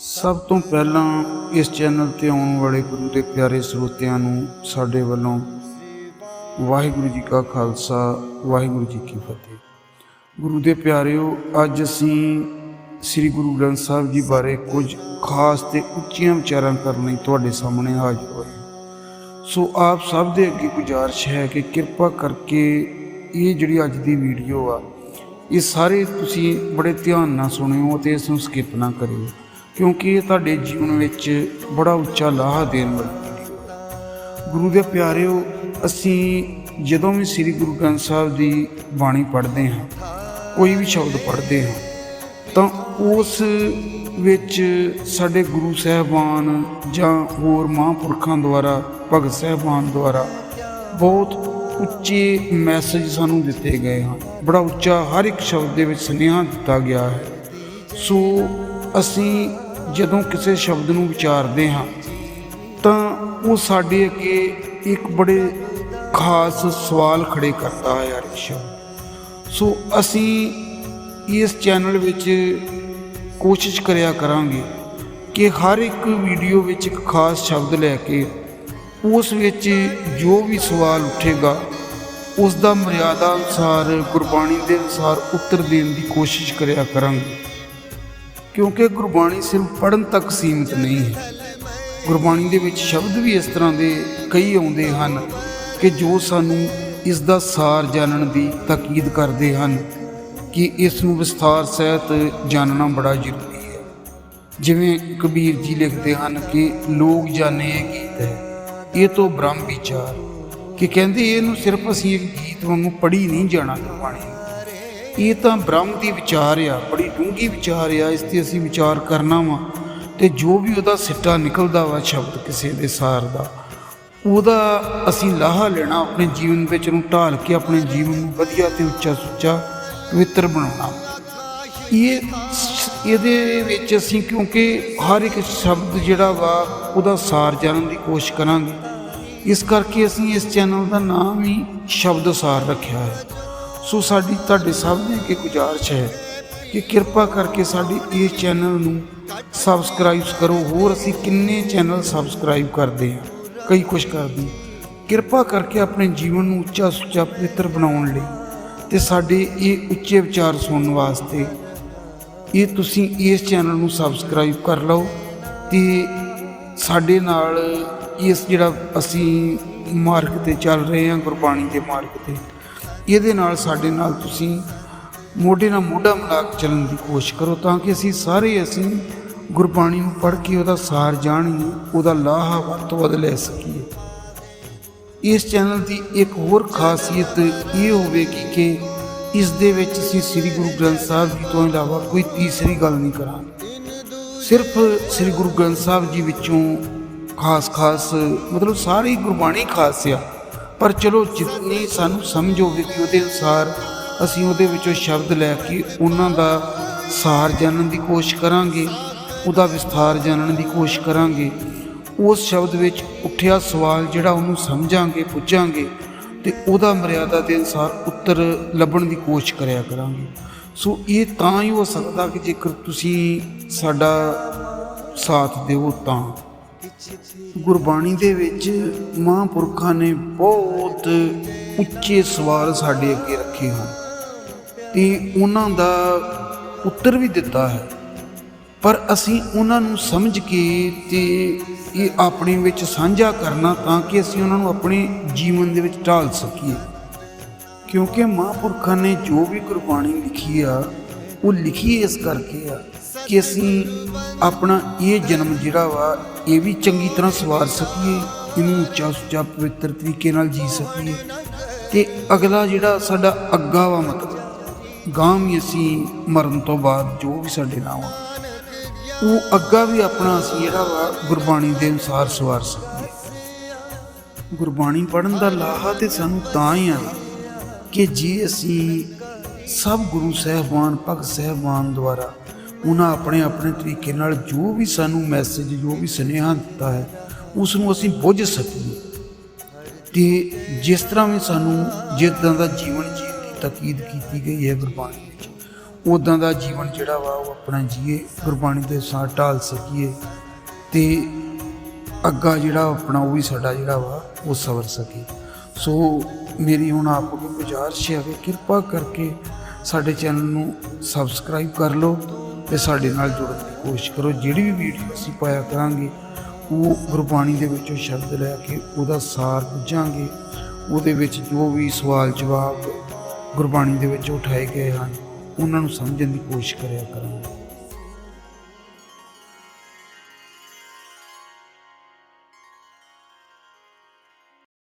ਸਭ ਤੋਂ ਪਹਿਲਾਂ ਇਸ ਚੈਨਲ ਤੇ ਆਉਣ ਵਾਲੇ ਗੁਰੂ ਦੇ ਪਿਆਰੇ ਸਰੋਤਿਆਂ ਨੂੰ ਸਾਡੇ ਵੱਲੋਂ ਵਾਹਿਗੁਰੂ ਜੀ ਕਾ ਖਾਲਸਾ, ਵਾਹਿਗੁਰੂ ਜੀ ਕੀ ਫਤਿਹ ਗੁਰੂ ਦੇ ਪਿਆਰਿਓ, ਅੱਜ ਅਸੀਂ ਸ੍ਰੀ ਗੁਰੂ ਗ੍ਰੰਥ ਸਾਹਿਬ ਜੀ ਬਾਰੇ ਕੁਝ ਖਾਸ ਤੇ ਉੱਚੀਆਂ ਵਿਚਾਰਾਂ ਕਰਨ ਲਈ ਤੁਹਾਡੇ ਸਾਹਮਣੇ ਹਾਜ਼ਰ ਹੋਏ ਹਾਂ। ਸੋ ਆਪ ਸਭ ਦੇ ਅੱਗੇ ਗੁਜ਼ਾਰਿਸ਼ ਹੈ ਕਿ ਕਿਰਪਾ ਕਰਕੇ ਇਹ ਜਿਹੜੀ ਅੱਜ ਦੀ ਵੀਡੀਓ ਆ, ਇਹ ਸਾਰੇ ਤੁਸੀਂ ਬੜੇ ਧਿਆਨ ਨਾਲ ਸੁਣਿਓ ਤੇ ਇਸ ਨੂੰ ਸਕਿਪ ਨਾ ਕਰਿਓ ਕਿਉਂਕਿ ਇਹ ਤੁਹਾਡੇ ਜੀਵਨ ਵਿੱਚ ਬੜਾ ਉੱਚਾ ਲਾਹਾ ਦੇਣ ਵਾਲੀ ਵੀਡੀਓ ਗੁਰੂ ਦੇ ਪਿਆਰਿਓ, ਅਸੀਂ ਜਦੋਂ ਵੀ ਸ੍ਰੀ ਗੁਰੂ ਗ੍ਰੰਥ ਸਾਹਿਬ ਦੀ ਬਾਣੀ ਪੜ੍ਹਦੇ ਹਾਂ, ਕੋਈ ਵੀ ਸ਼ਬਦ ਪੜ੍ਹਦੇ ਹਾਂ, ਤਾਂ ਉਸ ਵਿੱਚ ਸਾਡੇ ਗੁਰੂ ਸਾਹਿਬਾਨ ਜਾਂ ਹੋਰ ਮਹਾਂਪੁਰਖਾਂ ਦੁਆਰਾ, ਭਗਤ ਸਾਹਿਬਾਨ ਦੁਆਰਾ ਬਹੁਤ ਉੱਚੇ ਮੈਸੇਜ ਸਾਨੂੰ ਦਿੱਤੇ ਗਏ ਹਨ। ਬੜਾ ਉੱਚਾ ਹਰ ਇੱਕ ਸ਼ਬਦ ਦੇ ਵਿੱਚ ਸੁਨੇਹਾ ਦਿੱਤਾ ਗਿਆ ਹੈ। ਸੋ ਅਸੀਂ ਜਦੋਂ ਕਿਸੇ ਸ਼ਬਦ ਨੂੰ ਵਿਚਾਰਦੇ ਹਾਂ, ਤਾਂ ਉਹ ਸਾਡੇ ਅੱਗੇ ਇੱਕ ਬੜੇ ਖਾਸ ਸਵਾਲ ਖੜੇ ਕਰਦਾ ਹੈ ਹਰ ਸ਼ਬਦ ਸੋ ਅਸੀਂ ਇਸ ਚੈਨਲ ਵਿੱਚ ਕੋਸ਼ਿਸ਼ ਕਰਿਆ ਕਰਾਂਗੇ ਕਿ ਹਰ ਇੱਕ ਵੀਡੀਓ ਵਿੱਚ ਇੱਕ ਖਾਸ ਸ਼ਬਦ ਲੈ ਕੇ ਉਸ ਵਿੱਚ ਜੋ ਵੀ ਸਵਾਲ ਉੱਠੇਗਾ ਉਸ ਦਾ ਮਰਿਆਦਾ ਅਨੁਸਾਰ, ਗੁਰਬਾਣੀ ਦੇ ਅਨੁਸਾਰ ਉੱਤਰ ਦੇਣ ਦੀ ਕੋਸ਼ਿਸ਼ ਕਰਿਆ ਕਰਾਂਗੇ। ਕਿਉਂਕਿ ਗੁਰਬਾਣੀ ਸਿਰਫ ਪੜਨ ਤੱਕ ਸੀਮਿਤ ਨਹੀਂ ਹੈ। ਗੁਰਬਾਣੀ ਦੇ ਵਿੱਚ ਸ਼ਬਦ ਵੀ ਇਸ ਤਰ੍ਹਾਂ ਦੇ ਕਈ ਆਉਂਦੇ ਹਨ ਕਿ ਜੋ ਸਾਨੂੰ ਇਸ ਦਾ ਸਾਰ ਜਾਣਨ ਦੀ ਤਾਕੀਦ ਕਰਦੇ ਹਨ ਕਿ ਇਸ ਨੂੰ ਵਿਸਥਾਰ ਸਹਿਤ ਜਾਣਨਾ ਬੜਾ ਜ਼ਰੂਰੀ ਹੈ। ਜਿਵੇਂ ਕਬੀਰ ਜੀ ਲਿਖਦੇ ਹਨ ਕਿ ਲੋਕ ਜਾਣੇ ਇਹ ਗੀਤ ਹੈ, ਇਹ ਤੋਂ ਬ੍ਰਹਮ ਵਿਚਾਰ ਕਿ ਕਹਿੰਦੇ ਇਹਨੂੰ ਸਿਰਫ ਅਸੀਂ ਇੱਕ ਗੀਤ ਵਾਂਗੂ ਪੜ੍ਹੀ ਨਹੀਂ ਜਾਣਾ ਗੁਰਬਾਣੀ ਇਹ ਤਾਂ ਬ੍ਰਹਮ ਦੀ ਵਿਚਾਰ ਆ, ਬੜੀ ਡੂੰਘੀ ਵਿਚਾਰ ਆ, ਇਸ ਤੇ ਅਸੀਂ ਵਿਚਾਰ ਕਰਨਾ ਵਾ। ਤੇ ਜੋ ਵੀ ਉਹਦਾ ਸਿੱਟਾ ਨਿਕਲਦਾ ਵਾ ਸ਼ਬਦ ਕਿਸੇ ਦੇ ਸਾਰ ਦਾ, ਉਹਦਾ ਅਸੀਂ ਲਾਹਾ ਲੈਣਾ ਆਪਣੇ ਜੀਵਨ ਵਿੱਚ ਨੂੰ ਢਾਲ ਕੇ ਆਪਣੇ ਜੀਵਨ ਨੂੰ ਵਧੀਆ ਤੇ ਉੱਚਾ ਸੁੱਚਾ ਪਵਿੱਤਰ ਬਣਾਉਣਾ। ਇਹ ਇਹਦੇ ਵਿੱਚ ਅਸੀਂ ਕਿਉਂਕਿ ਹਰ ਇੱਕ ਸ਼ਬਦ ਜਿਹੜਾ ਵਾ, ਉਹਦਾ ਸਾਰ ਜਾਣਨ ਦੀ ਕੋਸ਼ਿਸ਼ ਕਰਾਂਗੇ। ਇਸ ਕਰਕੇ ਅਸੀਂ ਇਸ ਚੈਨਲ ਦਾ ਨਾਮ ਹੀ ਸ਼ਬਦ ਸਾਰ ਰੱਖਿਆ ਹੈ। ਸੋ ਸਾਡੀ ਤੁਹਾਡੇ ਸਭ ਦੇ ਅੱਗੇ ਗੁਜ਼ਾਰਿਸ਼ ਹੈ ਕਿ ਕਿਰਪਾ ਕਰਕੇ ਸਾਡੇ ਇਸ ਚੈਨਲ ਨੂੰ ਸਬਸਕ੍ਰਾਈਬ ਕਰੋ। ਹੋਰ ਅਸੀਂ ਕਿੰਨੇ ਚੈਨਲ ਸਬਸਕ੍ਰਾਈਬ ਕਰਦੇ ਹਾਂ? ਕਈ ਕੁਝ ਕਰਦੇ ਕਿਰਪਾ ਕਰਕੇ ਆਪਣੇ ਜੀਵਨ ਨੂੰ ਉੱਚਾ ਸੁੱਚਾ ਪਵਿੱਤਰ ਬਣਾਉਣ ਲਈ ਤੇ ਸਾਡੇ ਇਹ ਉੱਚੇ ਵਿਚਾਰ ਸੁਣਨ ਵਾਸਤੇ ਇਹ ਤੁਸੀਂ ਇਸ ਚੈਨਲ ਨੂੰ ਸਬਸਕ੍ਰਾਈਬ ਕਰ ਲਓ ਤੇ ਸਾਡੇ ਨਾਲ ਇਸ ਜਿਹੜਾ ਅਸੀਂ ਮਾਰਗ ਤੇ ਚੱਲ ਰਹੇ ਹਾਂ, ਗੁਰਬਾਣੀ ਦੇ ਮਾਰਗ ਤੇ ਇਹਦੇ ਨਾਲ ਸਾਡੇ ਨਾਲ ਤੁਸੀਂ ਮੋਢੇ ਨਾਲ ਮੋਢਾ ਮਿਲਾ ਕੇ ਚੱਲਣ ਦੀ ਕੋਸ਼ਿਸ਼ ਕਰੋ ਤਾਂ ਕਿ ਅਸੀਂ ਸਾਰੇ ਅਸੀਂ ਗੁਰਬਾਣੀ ਨੂੰ ਪੜ੍ਹ ਕੇ ਉਹਦਾ ਸਾਰ ਜਾਣੀਏ, ਉਹਦਾ ਲਾਹਾ ਵੱਧ ਤੋਂ ਵੱਧ ਲੈ ਸਕੀਏ। ਇਸ ਚੈਨਲ ਦੀ ਇੱਕ ਹੋਰ ਖਾਸੀਅਤ ਇਹ ਹੋਵੇਗੀ ਕਿ ਇਸ ਦੇ ਵਿੱਚ ਅਸੀਂ ਸ੍ਰੀ ਗੁਰੂ ਗ੍ਰੰਥ ਸਾਹਿਬ ਜੀ ਤੋਂ ਇਲਾਵਾ ਕੋਈ ਤੀਸਰੀ ਗੱਲ ਨਹੀਂ ਕਰਾਂਗੇ। ਸਿਰਫ ਸ੍ਰੀ ਗੁਰੂ ਗ੍ਰੰਥ ਸਾਹਿਬ ਜੀ ਵਿੱਚੋਂ ਖਾਸ-ਖਾਸ, ਮਤਲਬ ਸਾਰੀ ਗੁਰਬਾਣੀ ਖਾਸ ਆ। ਪਰ ਚਲੋ ਜਿੰਨੀ ਸਾਨੂੰ ਸਮਝ ਹੋਵੇ ਕਿ ਉਹਦੇ ਅਨੁਸਾਰ ਅਸੀਂ ਉਹਦੇ ਵਿੱਚੋਂ ਸ਼ਬਦ ਲੈ ਕੇ ਉਹਨਾਂ ਦਾ ਸਾਰ ਜਾਣਨ ਦੀ ਕੋਸ਼ਿਸ਼ ਕਰਾਂਗੇ, ਉਹਦਾ ਵਿਸਥਾਰ ਜਾਣਨ ਦੀ ਕੋਸ਼ਿਸ਼ ਕਰਾਂਗੇ, ਉਸ ਸ਼ਬਦ ਵਿੱਚ ਉੱਠਿਆ ਸਵਾਲ ਜਿਹੜਾ ਉਹਨੂੰ ਸਮਝਾਂਗੇ, ਪੁੱਛਾਂਗੇ ਤੇ ਉਹਦਾ ਮਰਿਆਦਾ ਦੇ ਅਨੁਸਾਰ ਉੱਤਰ ਲੱਭਣ ਦੀ ਕੋਸ਼ਿਸ਼ ਕਰਿਆ ਕਰਾਂਗੇ। ਸੋ ਇਹ ਤਾਂ ਹੀ ਹੋ ਸਕਦਾ ਕਿ ਜੇਕਰ ਤੁਸੀਂ ਸਾਡਾ ਸਾਥ ਦਿਓ ਤਾਂ। ਗੁਰਬਾਣੀ ਦੇ ਵਿੱਚ ਮਹਾਂਪੁਰਖਾਂ ਨੇ ਬਹੁਤ ਉੱਚੇ ਸਵਾਲ ਸਾਡੇ ਅੱਗੇ ਰੱਖੇ ਹਨ ਤੇ ਉਹਨਾਂ ਦਾ ਉੱਤਰ ਵੀ ਦਿੱਤਾ ਹੈ। ਪਰ ਅਸੀਂ ਉਹਨਾਂ ਨੂੰ ਸਮਝ ਕੇ ਤੇ ਇਹ ਆਪਣੇ ਵਿੱਚ ਸਾਂਝਾ ਕਰਨਾ ਤਾਂ ਕਿ ਅਸੀਂ ਉਹਨਾਂ ਨੂੰ ਆਪਣੇ ਜੀਵਨ ਦੇ ਵਿੱਚ ਢਾਲ ਸਕੀਏ। ਕਿਉਂਕਿ ਮਹਾਂਪੁਰਖਾਂ ਨੇ ਜੋ ਵੀ ਗੁਰਬਾਣੀ ਲਿਖੀ ਆ, ਉਹ ਲਿਖੀ ਇਸ ਕਰਕੇ ਆ ਕਿ ਅਸੀਂ ਆਪਣਾ ਇਹ ਜਨਮ ਜਿਹੜਾ ਵਾ, ਇਹ ਵੀ ਚੰਗੀ ਤਰ੍ਹਾਂ ਸਵਾਰ ਸਕੀਏ, ਇਹਨੂੰ ਉੱਚਾ ਸੁੱਚਾ ਪਵਿੱਤਰ ਤਰੀਕੇ ਨਾਲ ਜੀ ਸਕੀਏ। ਤੇ ਅਗਲਾ ਜਿਹੜਾ ਸਾਡਾ ਅੱਗਾ ਵਾ ਮਤਲਬ ਗਾਂ ਵੀ ਅਸੀਂ ਮਰਨ ਤੋਂ ਬਾਅਦ ਜੋ ਵੀ ਸਾਡੇ ਨਾਲ ਆ, ਉਹ ਅੱਗਾ ਵੀ ਆਪਣਾ ਅਸੀਂ ਜਿਹੜਾ ਵਾ, ਗੁਰਬਾਣੀ ਦੇ ਅਨੁਸਾਰ ਸਵਾਰ ਸਕੀਏ। ਗੁਰਬਾਣੀ ਪੜਨ ਦਾ ਲਾਹਾ ਤੇ ਸਾਨੂੰ ਤਾਂ ਹੀ ਆ ਕਿ ਜੇ ਅਸੀਂ ਸਭ ਗੁਰੂ ਸਾਹਿਬਾਨ, ਭਗਤ ਸਾਹਿਬਾਨ ਦੁਆਰਾ ਉਹਨਾਂ ਆਪਣੇ ਆਪਣੇ ਤਰੀਕੇ ਨਾਲ ਜੋ ਵੀ ਸਾਨੂੰ ਮੈਸੇਜ ਜੋ ਵੀ ਸੁਨੇਹਾ ਦਿੱਤਾ ਹੈ ਉਸ ਨੂੰ ਅਸੀਂ ਬੁੱਝ ਸਕੀਏ। ਤੇ ਜਿਸ ਤਰ੍ਹਾਂ ਵੀ ਸਾਨੂੰ ਜਿੱਦਾਂ ਦਾ ਜੀਵਨ ਜੀਣ ਦੀ ਤਾਕੀਦ ਕੀਤੀ ਗਈ ਹੈ ਗੁਰਬਾਣੀ ਵਿੱਚ ਉਦਾਂ ਦਾ ਜੀਵਨ ਜਿਹੜਾ ਵਾ ਉਹ ਆਪਣਾ ਜੀਏ, ਗੁਰਬਾਣੀ ਦੇ ਸਾਹ ਢਾਲ ਸਕੀਏ ਤੇ ਅੱਗਾ ਜਿਹੜਾ ਆਪਣਾ ਉਹ ਵੀ ਸਾਡਾ ਜਿਹੜਾ ਵਾ ਉਹ ਸਵਰ ਸਕੇ ਸੋ ਮੇਰੀ ਹੁਣ ਆਪ ਨੂੰ ਗੁਜ਼ਾਰਿਸ਼ ਹੈ ਕਿ ਕਿਰਪਾ ਕਰਕੇ ਸਾਡੇ ਚੈਨਲ ਨੂੰ ਸਬਸਕ੍ਰਾਈਬ ਕਰ ਲਓ। ਤੇ ਸਾਡੇ ਨਾਲ ਜੁੜਨ ਦੀ ਕੋਸ਼ਿਸ਼ ਕਰੋ। ਜਿਹੜੀ ਵੀ ਵੀਡੀਓ ਅਸੀਂ ਪਾਇਆ ਕਰਾਂਗੇ, ਉਹ ਗੁਰਬਾਣੀ ਦੇ ਵਿੱਚੋਂ ਸ਼ਬਦ ਲੈ ਕੇ ਉਹਦਾ ਸਾਰ ਬੁੱਝਾਂਗੇ ਉਹਦੇ ਵਿੱਚ ਜੋ ਵੀ ਸਵਾਲ ਜਵਾਬ ਗੁਰਬਾਣੀ ਦੇ ਵਿੱਚ ਉਠਾਏ ਗਏ ਹਨ, ਉਹਨਾਂ ਨੂੰ ਸਮਝਣ ਦੀ ਕੋਸ਼ਿਸ਼ ਕਰਿਆ ਕਰਾਂਗੇ।